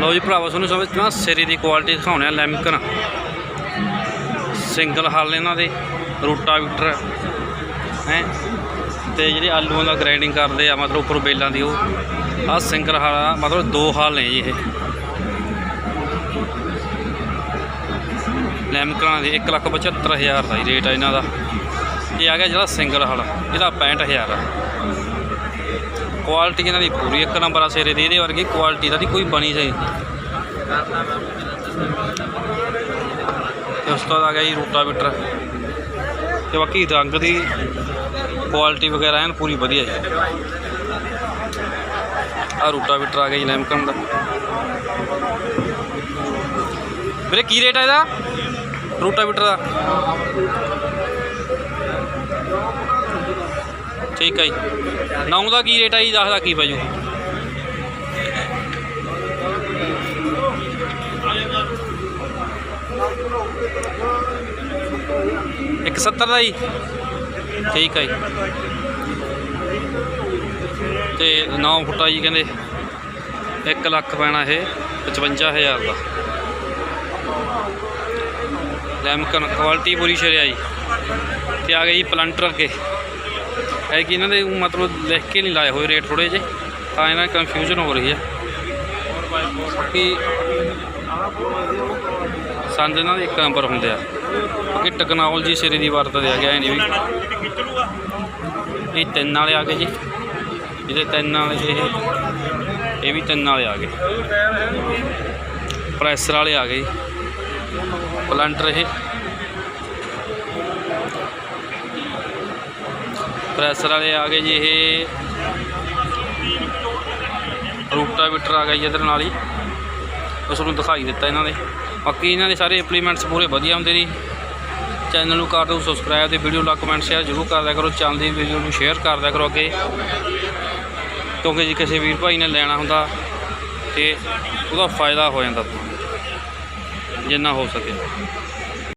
ਲਓ ਜੀ ਭਰਾਵਾ, ਤੁਹਾਨੂੰ ਸਮਝ ਨਾ ਸਿਰੇ ਦੀ ਕੁਆਲਿਟੀ ਦਿਖਾਉਣੇ ਆ ਲੈਮਕਨ। ਸਿੰਗਲ ਹੱਲ ਇਹਨਾਂ ਦੇ ਰੋਟਾਵੀਟਰ ਹੈ? ਤੇ ਜਿਹੜੇ ਆਲੂਆਂ ਦਾ ਗ੍ਰਾਈਂਡਿੰਗ ਕਰਦੇ ਆ, ਮਤਲਬ ਉੱਪਰ ਬੇਲਾਂ ਦੀ ਉਹ। ਆਹ ਸਿੰਗਲ ਹੱਲ ਆ, ਮਤਲਬ ਦੋ ਹੱਲ ਨੇ ਜੀ ਇਹ। ਲੈਮਕਨਾਂ ਦੇ 175000 ਦਾ ਰੇਟ ਆ ਇਹਨਾਂ ਦਾ। ਇਹ ਆ ਗਿਆ ਜਿਹੜਾ ਸਿੰਗਲ ਹਲ ਇਹਦਾ 65000 ਆ। ਕੁਆਲਿਟੀ ਇਹਨਾਂ ਦੀ ਪੂਰੀ ਇੱਕ ਨੰਬਰ ਆ ਸਿਰੇ ਦੀ, ਇਹਦੇ ਵਰਗੀ ਕੁਆਲਿਟੀ ਦਾ ਦੀ ਕੋਈ ਬਣੀ ਸਹੀ। ਤੇ ਉਸ ਤੋਂ ਬਾਅਦ ਆ ਗਿਆ ਜੀ ਰੂਟਾਵੀਟਰ। ਤੇ ਬਾਕੀ ਰੰਗ ਦੀ ਕੁਆਲਿਟੀ ਵਗੈਰਾ ਐਨ ਪੂਰੀ ਵਧੀਆ ਹੈ ਆ ਰੂਟਾਵੀਟਰ ਆ ਗਿਆ ਜੀ ਲੈਮਕਨ ਦਾ। ਵੀਰੇ, ਕੀ ਰੇਟ ਆ ਇਹਦਾ? ਰੂਟਾਵੀਟਰ ਦਾ? ਠੀਕ ਹੈ ਜੀ। ਨੌ ਦਾ ਕੀ ਰੇਟ ਹੈ ਜੀ 10 ਦਾ ਕੀ ਭਾਜੂ ਇੱਕ 70 ਦਾ ਜੀ। ਠੀਕ ਹੈ ਜੀ। ਤੇ 9 ਫੁੱਟਾ ਜੀ ਕਹਿੰਦੇ 1 ਲੱਖ ਪੈਣਾ ਇਹ 55000 ਦਾ। ਲੈਮਕਨ ਕੁਆਲਿਟੀ ਪੂਰੀ ਸ਼ਰਿਆ ਜੀ। ਤੇ ਆ ਗਏ ਜੀ ਪਲੰਟਰ ਅੱਗੇ। ਹੈ ਕਿ ਇਹਨਾਂ ਦੇ ਮਤਲਬ ਲਿਖ ਕੇ ਨਹੀਂ ਲਾਏ ਹੋਏ ਰੇਟ ਥੋੜੇ ਜਿਹੇ, ਤਾਂ ਇਹਨਾਂ ਕਨਫਿਊਜ਼ਨ ਹੋ ਰਹੀ ਹੈ। ਕਿ ਸੰਦ ਇਹਨਾਂ ਦੇ ਇੱਕ ਨੰਬਰ ਹੁੰਦੇ ਆ ਕਿ ਟੈਕਨੋਲੋਜੀ ਸਿਰੇ ਦੀ ਵਰਤਦੇ ਆ ਗਿਆ ਨਹੀਂ ਵੀ ਇਹ ਤਿੰਨ ਵਾਲੇ ਆ ਗਏ ਜੀ। ਇਹਦੇ ਤਿੰਨ ਵਾਲੇ ਇਹ ਇਹ ਵੀ ਤਿੰਨ ਵਾਲੇ ਆ ਗਏ। ਪ੍ਰੈਸਰ ਵਾਲੇ ਆ ਗਏ ਜੀ। ਪਲੰਟਰ ਇਹ। ਪ੍ਰੈਸਰ ਵਾਲੇ ਆ ਗਏ ਜੀ ਇਹ। ਰੂਟਾਵੀਟਰ ਆ ਗਿਆ ਜੀ ਇਹਦੇ ਨਾਲ ਹੀ। ਉਸ ਨੂੰ ਦਿਖਾਈ ਦਿੱਤਾ ਇਹਨਾਂ ਨੇ ਬਾਕੀ ਇਹਨਾਂ ਦੇ ਸਾਰੇ ਇੰਪਲੀਮੈਂਟਸ ਪੂਰੇ ਵਧੀਆ ਹੁੰਦੇ ਨੇ। ਚੈਨਲ ਨੂੰ ਕਰ ਦਿਓ ਸਬਸਕ੍ਰਾਈਬ ਤੇ ਵੀਡੀਓ ਲਾ ਕਮੈਂਟ ਸ਼ੇਅਰ ਜ਼ਰੂਰ ਕਰ ਦਿਆ ਕਰੋ। ਚੈਨਲ ਦੀ ਵੀਡੀਓ ਨੂੰ ਸ਼ੇਅਰ ਕਰ ਦਿਆ ਕਰੋ ਅੱਗੇ। ਕਿਉਂਕਿ ਜੇ ਕਿਸੇ ਵੀਰ ਭਾਈ ਨੇ ਲੈਣਾ ਹੁੰਦਾ ਤੇ ਉਹਦਾ ਫਾਇਦਾ ਹੋ ਜਾਂਦਾ। ਜਿੰਨਾ ਹੋ ਸਕੇ।